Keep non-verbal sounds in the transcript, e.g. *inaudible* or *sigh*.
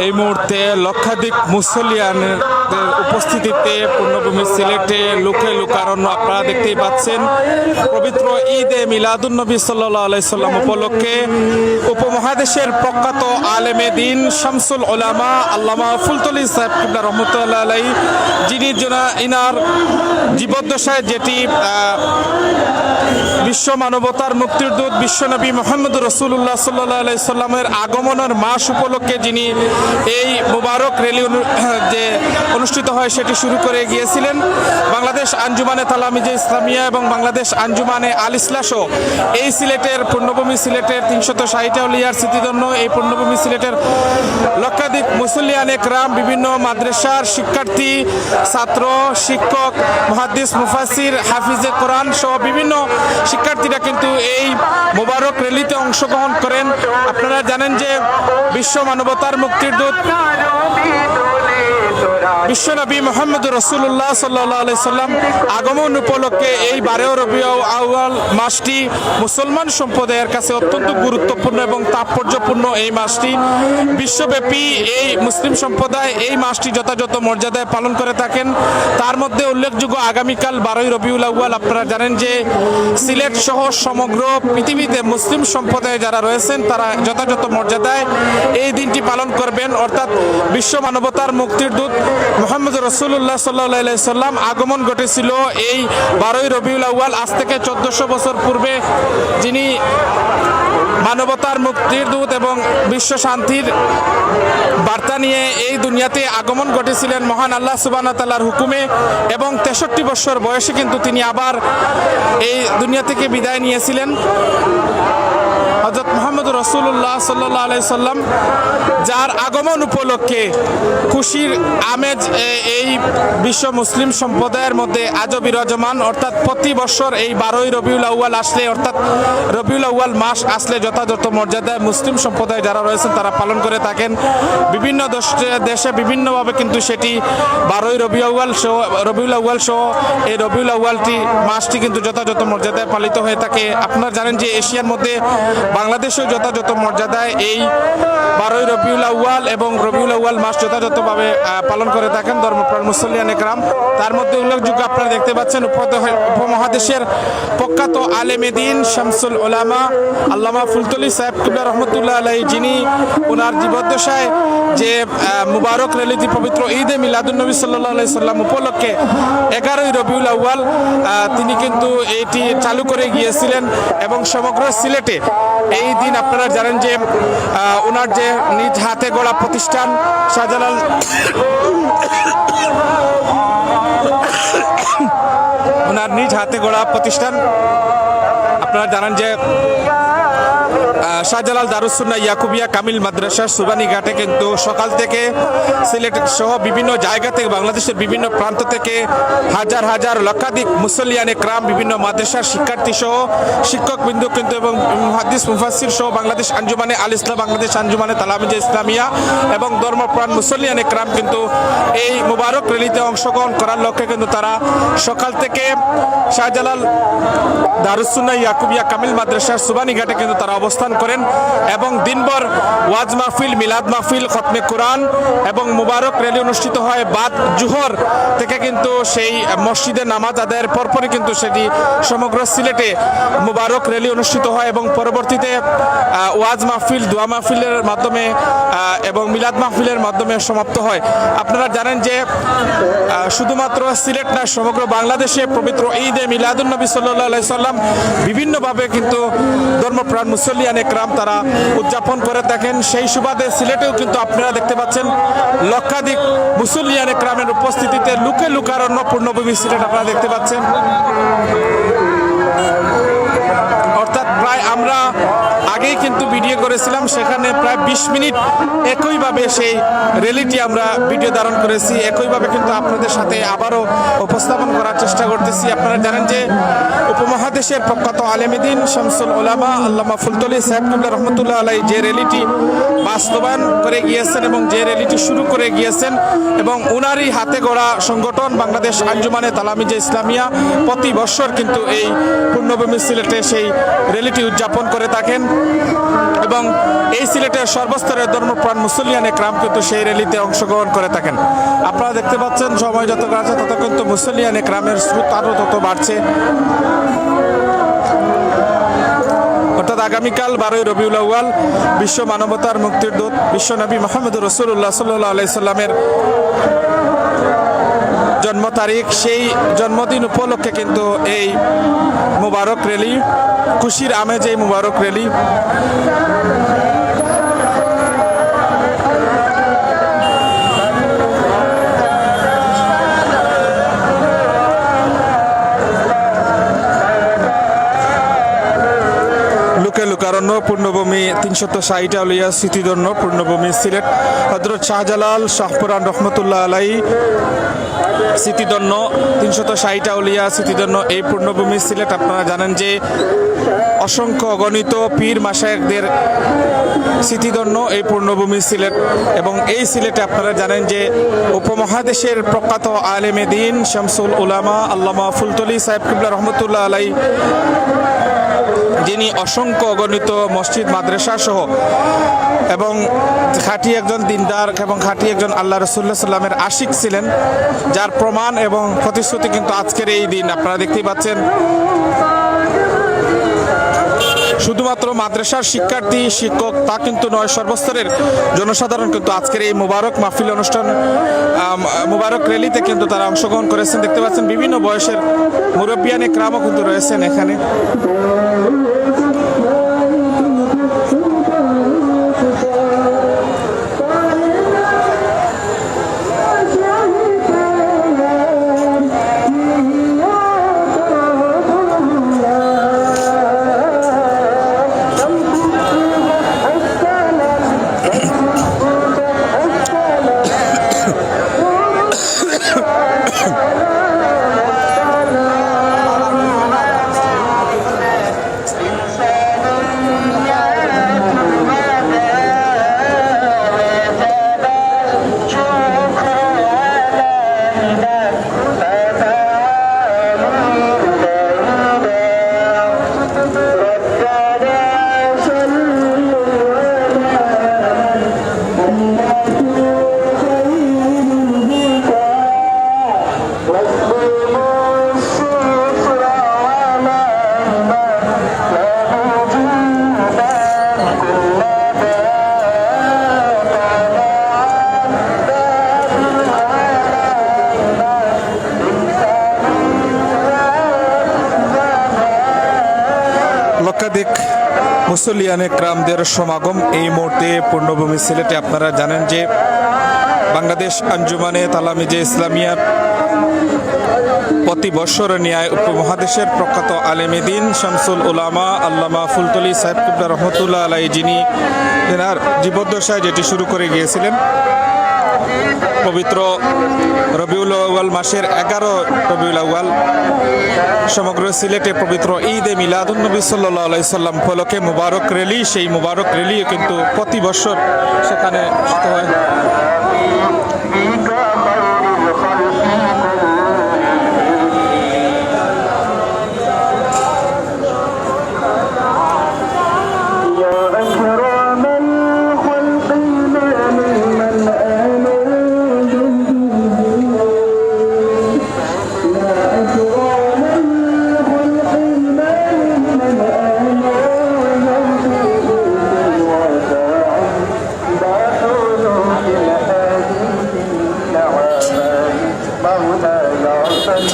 এই মুহূর্তে লক্ষাধিক মুসলিয়ানদের উপস্থিতিতে পূর্ণভূমি সিলেটে লুকে লুকারণ্য আপনারা দেখতেই পাচ্ছেন। পবিত্র ঈদে মিলাদুন্নবী সাল্লাহ আলাইসাল্লাম উপলক্ষে উপমহাদেশের প্রখ্যাত আলেমে দিন শামসুল ওলামা আল্লামা ফুলতলি সাহেব কিবলা রহমতুল্লাহ আলাই যিনি জনা- ইনার জীবদ্দশায় যেটি বিশ্ব মানবতার মুক্তির দূত বিশ্বনবী মোহাম্মদ রসুল্লাহ সাল্লাহ সাল্লামের আগমনের মাস উপলক্ষে যিনি এই মুবারক র্যালি *clears throat* যে অনুষ্ঠিত হয় সেটি শুরু করে গিয়েছিলেন। বাংলাদেশ আঞ্জুমানে তালামিজে ইসলামিয়া এবং বাংলাদেশ আঞ্জুমানে আল ইসলাসও এই সিলেটের পূর্ণভূমি সিলেটের তিনশত ষাটলিয়ার স্মৃতিধন্য, এই পূর্ণভূমি সিলেটের লক্ষাধিক মুসলিয়ান একরাম, বিভিন্ন মাদ্রাসার শিক্ষার্থী, ছাত্র, শিক্ষক, মহাদ্দিস মুফাসির হাফিজে কোরআন সহ বিভিন্ন শিক্ষার্থীরা কিন্তু এই মোবারক র্যালিতে অংশগ্রহণ করেন। আপনারা জানেন যে বিশ্ব মানবতার মুক্তির দূত বিশ্বনবী মোহাম্মদ রসুল্লাহ সাল্লাহ সাল্লাম আগমন উপলক্ষে এই বারেও রবি আউয়াল মাসটি মুসলমান সম্প্রদায়ের কাছে অত্যন্ত গুরুত্বপূর্ণ এবং তাৎপর্যপূর্ণ এই মাসটি। বিশ্বব্যাপী এই মুসলিম সম্প্রদায় এই মাসটি যথাযথ মর্যাদায় পালন করে থাকেন। তার মধ্যে উল্লেখযোগ্য আগামীকাল বারোই রবিউল আউয়াল আপনারা জানেন যে সিলেট সহ সমগ্র পৃথিবীতে মুসলিম সম্প্রদায় যারা রয়েছেন, তারা যথাযথ মর্যাদায় এই দিনটি পালন করবেন। অর্থাৎ বিশ্ব মানবতার মুক্তির দূত মোহাম্মদ রসুল্লাহ সাল্লাহ সাল্লাম আগমন ঘটেছিল এই বারোই রবিউল আউয়াল, আজ থেকে চোদ্দশো বছর পূর্বে। যিনি মানবতার মুক্তির দূত এবং বিশ্ব শান্তির বার্তা নিয়ে এই দুনিয়াতে আগমন ঘটেছিলেন মহান আল্লাহ সুবাহ তাল্লার হুকুমে এবং তেষট্টি বছর বয়সে কিন্তু তিনি আবার এই দুনিয়া থেকে বিদায় নিয়েছিলেন। হজরত মোহাম্মদ রসুল্লাহ সাল্লাহ আলাই সাল্লাম, যার আগমন উপলক্ষে খুশির আমেজ এই বিশ্ব মুসলিম সম্প্রদায়ের মধ্যে আজও বিরাজমান। অর্থাৎ প্রতি বছর এই বারোই রবিউল আউয়াল আসলে, অর্থাৎ রবিউল আউয়াল মাস আসলে যথাযথ মর্যাদায় মুসলিম সম্প্রদায় যারা রয়েছেন তারা পালন করে থাকেন। বিভিন্ন দেশে বিভিন্নভাবে কিন্তু সেটি বারোই রবি আউয়াল সহ, রবিউল আউয়াল সহ, এই রবিউল আউয়ালটি মাসটি কিন্তু যথাযথ মর্যাদায় পালিত হয়ে থাকে। আপনারা জানেন যে এশিয়ার মধ্যে বাংলাদেশেও যথাযথ মর্যাদায় এই বারোই রবিউল ওয়াল এবং রবিউল ওয়াল মাস যথাযথভাবে পালন করে থাকেন ধর্মপ্রাণ মুসল্লিয়ান একরাম। তার মধ্যে উল্লেখযোগ্য আপনারা দেখতে পাচ্ছেন উপমহাদেশের প্রখ্যাত আলেমে দিন শামসুল ওলামা আল্লামা ফুলতলি সাহেব কিবলা রহমতুল্লাহ আলাই যিনি ওনার জীবদ্দশায় যে মুবারক রেলিতি পবিত্র ঈদে মিলাদুন্নবী সাল্লাহ সাল্লাম উপলক্ষে এগারোই রবিউল আউয়াল আহ, তিনি কিন্তু এটি চালু করে গিয়েছিলেন এবং সমগ্র সিলেটে। এই দিন আপনারা জানেন যে ওনার যে নিজ হাতে গড়া প্রতিষ্ঠান শাহজালাল ওনার নিজ হাতে গড়া প্রতিষ্ঠান। আপনারা জানান যে শাহজালাল দারুসুন্না ইয়াকুবিয়া কামিল মাদ্রাসা সুবানি ঘাটে কিন্তু সকাল থেকে সিলেট সহ বিভিন্ন জায়গা থেকে বাংলাদেশের বিভিন্ন প্রান্ত থেকে হাজার হাজার লক্ষাধিক মুসলিয়ানে ক্রাম বিভিন্ন মাদ্রাসার শিক্ষার্থী সহ শিক্ষক বিন্দু কিন্তু এবং হাদিস মুফাসির সহ বাংলাদেশ আঞ্জুমানে আল ইসলাম, বাংলাদেশ আঞ্জুমানে তালামিজে ইসলামিয়া এবং ধর্মপ্রাণ মুসলিয়ানে ক্রাম কিন্তু এই মুবারক র্যালিতে অংশগ্রহণ করার লক্ষ্যে কিন্তু তারা সকাল থেকে শাহজালাল দারুসুন্না ইয়াকুবিয়া কামিল মাদ্রাসার সুবানি ঘাটে কিন্তু তারা অবস্থান করেন এবং দিনভর ওয়াজ মাহফিল, মিলাদ মাহফিল, খতমে কোরআন এবং মুবারক র্যালি অনুষ্ঠিত হয়। বাদ জুহর থেকে কিন্তু সেই মসজিদে নামাজ আদায়ের পরপরই কিন্তু সেটি সমগ্র সিলেটে মুবারক র্যালি অনুষ্ঠিত হয় এবং পরবর্তীতে ওয়াজ মাহফিল, দোয়া মাহফিলের মাধ্যমে এবং মিলাদ মাহফিলের মাধ্যমে সমাপ্ত হয়। আপনারা জানেন যে শুধুমাত্র সিলেট না সমগ্র বাংলাদেশে পবিত্র ঈদে মিলাদুন্নবী সাল্লাহ সাল্লাম বিভিন্নভাবে কিন্তু ধর্মপ্রাণ মুসল্লিয়ান একরাম তারা উদযাপন করে থাকেন সেই সুবাদে সিলেটেও কিন্তু আপনারা দেখতে পাচ্ছেন লক্ষাধিক মুসল্লিয়ান একরামের উপস্থিতিতে লুকে লুকারণ্য পূর্ণভূমি সিলেট আপনারা দেখতে পাচ্ছেন। করেছিলাম, সেখানে প্রায় বিশ মিনিট একইভাবে সেই র্যালিটি আমরা ভিডিও ধারণ করেছি। একইভাবে কিন্তু আপনাদের সাথে আবারও উপস্থাপন করার চেষ্টা করতেছি। আপনারা জানেন যে উপমহাদেশের প্রখ্যাত আলেমিদিন শামসুল ওলামা আল্লামা ফুলতলি সাহেবুল্লাহ রহমতুল্লাহ আলাই যে র্যালিটি বাস্তবায়ন করে গিয়েছেন এবং যে র্যালিটি শুরু করে গিয়েছেন এবং উনারই হাতে গড়া সংগঠন বাংলাদেশ আঞ্জুমানে তালামিজে ইসলামিয়া প্রতি বছর কিন্তু এই পূর্ণভূমি সিলেটে সেই র্যালিটি উদযাপন করে থাকেন এবং এই সিলেটের সর্বস্তরের ধর্মপ্রাণ মুসলিয়ান একরাম কিন্তু সেই র্যালিতে অংশগ্রহণ করে থাকেন। আপনারা দেখতে পাচ্ছেন, সময় যত আছে তত কিন্তু মুসলিয়ান একরামের স্রোত আরও তত বাড়ছে। অর্থাৎ আগামীকাল বারোই রবিউল আউয়াল বিশ্ব মানবতার মুক্তির দূত, বিশ্ব নবী মোহাম্মদ রসুল্লাহ সাল্লাহ আলাইসাল্লামের জন্ম তারিখ সেই জন্মদিন উপলক্ষে কিন্তু এই মুবারক র্যালি খুশির আমেজ এই মুবারক র্যালি লুকারণ্য পূর্ণভূমি তিনশত ষাট আলিয়া স্মৃতিধন্য, পূর্ণভূমি সিলেট। হজরত শাহজালাল শাহপুরান রহমতুল্লাহ আলাই স্মৃতিধন্য, তিনশত ষাট আউলিয়া, স্মৃতিধন্য এই পূর্ণভূমি সিলেট। আপনারা জানেন যে অসংখ্য অগণিত পীর মাসায়কদের স্মৃতিধন্য এই পূর্ণভূমি সিলেট। এবং এই সিলেটে আপনারা জানেন যে উপমহাদেশের প্রখ্যাত আলেমে দিন শামসুল উলামা আল্লামা ফুলতলি সাহেব কিবলা রহমতুল্লাহ আলাই যিনি অসংখ্য অগণিত মসজিদ, মাদ্রাসা সহ এবং খাঁটি একজন দিনদার এবং খাঁটি একজন আল্লাহ রসুল্লাহ সাল্লামের আশিক ছিলেন, যার প্রমাণ এবং প্রতিশ্রুতি কিন্তু আজকের এই দিন। আপনারা দেখতেই পাচ্ছেন, শুধুমাত্র মাদ্রাসার শিক্ষার্থী, শিক্ষক তা কিন্তু নয়, সর্বস্তরের জনসাধারণ কিন্তু আজকের এই মুবারক মাহফিল অনুষ্ঠান মুবারক র্যালিতে কিন্তু তারা অংশগ্রহণ করেছেন। দেখতে পাচ্ছেন, বিভিন্ন বয়সের মুরব্বিয়ানে ক্রামও কিন্তু রয়েছেন এখানে। লক্ষাধিক মুসলিয়ানে ক্রামদের সমাগম এই মুহূর্তে পূর্ণভূমি সিলেটে। আপনারা জানেন যে বাংলাদেশ আঞ্জুমানে তালামিজে ইসলামিয়ার প্রতি বৎসর ন্যায় উপমহাদেশের প্রখ্যাত আলেমেদিন শামসুল উলামা আল্লামা ফুলতলি সাহেব কিবলা রহমতুল্লাহ আলাই যিনি জীবদ্দশায় যেটি শুরু করে গিয়েছিলেন। পবিত্র রবিউল আউ্বাল মাসের এগারো রবিউল আউ্বাল সমগ্র সিলেটে পবিত্র ঈদ এ মিলাদুন্নবী সাল্লাহ আলাই সাল্লাম ফলকে মুবারক রেলি, সেই মুবারক র্যালি কিন্তু প্রতি বছর সেখানে হয়। bao đời lo sinh